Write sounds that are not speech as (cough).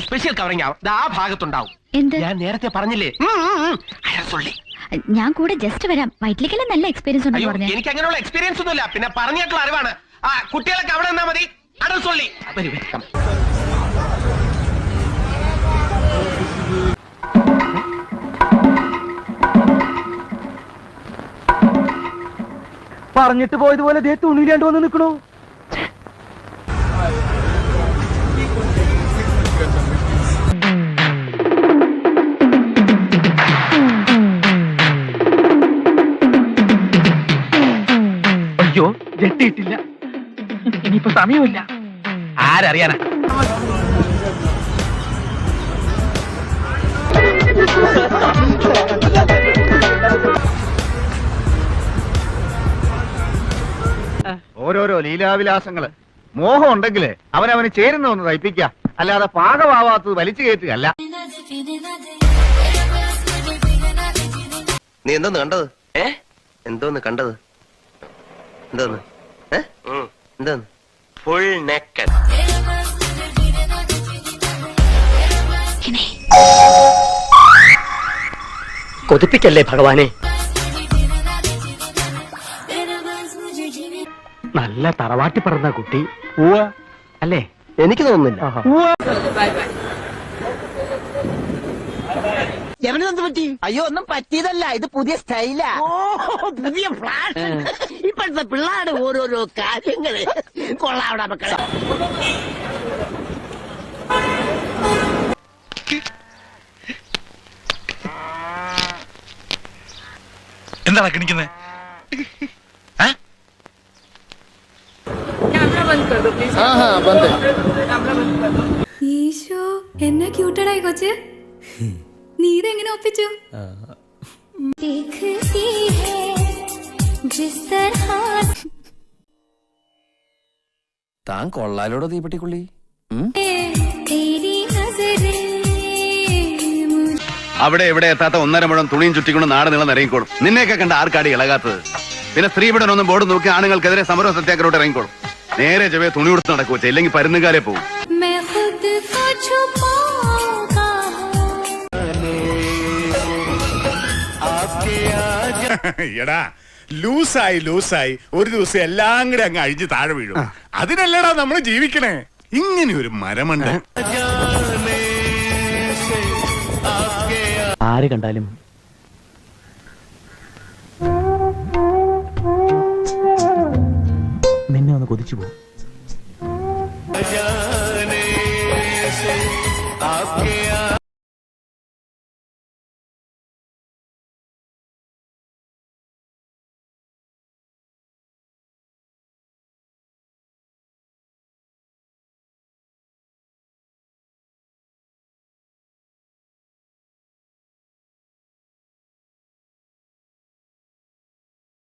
Special covering ആവും. ദാ ആ ഭാഗത്തുണ്ടാവും. എന്ത്? ഞാൻ നേരത്തെ പറഞ്ഞില്ലേ. അയാൾ ഞാൻ കൂടെ ജസ്റ്റ് വരാം. വയറ്റിലേക്കെല്ലാം നല്ല എക്സ്പീരിയൻസ് ഉണ്ടെന്ന് പറഞ്ഞു. എനിക്ക് അങ്ങനെയുള്ള എക്സ്പീരിയൻസ് ഒന്നുമില്ല. പിന്നെ പറഞ്ഞിട്ടുള്ള അറിവാണ്. ആ കുട്ടികളൊക്കെ അവിടെ നിന്നാ മതി. അടസൊള്ളി പറഞ്ഞിട്ട് പോയതുപോലെ ദേ തുണിയിലാണ്ട് വന്ന് നിൽക്കണു. ഇനിയിപ്പോ സമയമില്ല. ആരറിയാനാ? ഓരോരോ ലീലാവിലാസങ്ങൾ. മോഹം ഉണ്ടെങ്കിൽ അവനവന് ചേരുന്ന ഒന്ന് തയ്പ്പിക്ക. അല്ലാതെ പാകമാവാത്തത് വലിച്ചു കയറ്റുകയല്ല. നീ എന്തോന്ന് കണ്ടത്? ഏ? എന്തോന്ന് കണ്ടത്? എന്തോന്ന്? ഏ? എന്തോന്ന്? ഫുൾ നെക്കഡ് കൊതിപ്പിക്കല്ലേ ഭഗവാനെ? നല്ല തറവാട്ടി പറഞ്ഞ കുട്ടി. അല്ലേ? എനിക്ക് തോന്നുന്നില്ല. എവനെന്ത് പറ്റി അയ്യോ ഒന്നും പറ്റിയതല്ല. ഇത് പുതിയ സ്റ്റൈലാ. പുതിയ ഫ്ലാഷ് ഇപ്പോഴത്തെ പിള്ളേരുടെ ഓരോരോ കാര്യങ്ങൾ കൊള്ളാവിടെ മക്കളെ. എന്താണ് കിണിക്കുന്നത് ഈശോ എന്നാ ക്യൂട്ടഡായി കൊച്ച്. നീ ഇതെങ്ങനെ ഒപ്പിച്ചു? (laughs) താൻ കൊള്ളാലോടോ തീപ്പെട്ടിക്കുള്ളി. അവിടെ ഇവിടെ എത്താത്ത ഒന്നര മുഴം തുണിയും ചുറ്റിക്കൊണ്ട് നാട് നീളം നിറയിക്കോളും. നിന്നെയൊക്കെ കണ്ട ആർക്കാടി ഇളകാത്തത്? പിന്നെ സ്ത്രീപീഡനൊന്നും ബോർഡ് നോക്കി ആണുങ്ങൾക്കെതിരെ സമരം സത്യാഗ്രഹോട്ട് ഇറങ്ങിക്കോളും. നേരെ ചെവേ തുണി കൊടുത്ത് നടക്കുവച്ച ഇല്ലെങ്കിൽ പരുന്നുകാലെ പോകും (laughs) എടാ ലൂസായി ലൂസായി. ഒരു ദിവസം എല്ലാം കൂടെ അങ്ങ് അഴിഞ്ഞ് താഴെ വീഴും. അതിനല്ലടാ നമ്മൾ ജീവിക്കണേ. ഇങ്ങനെ ഒരു മരമുണ്ട്. ആര് കണ്ടാലും നിന്നെ ഒന്ന് കൊതിച്ചു പോകും.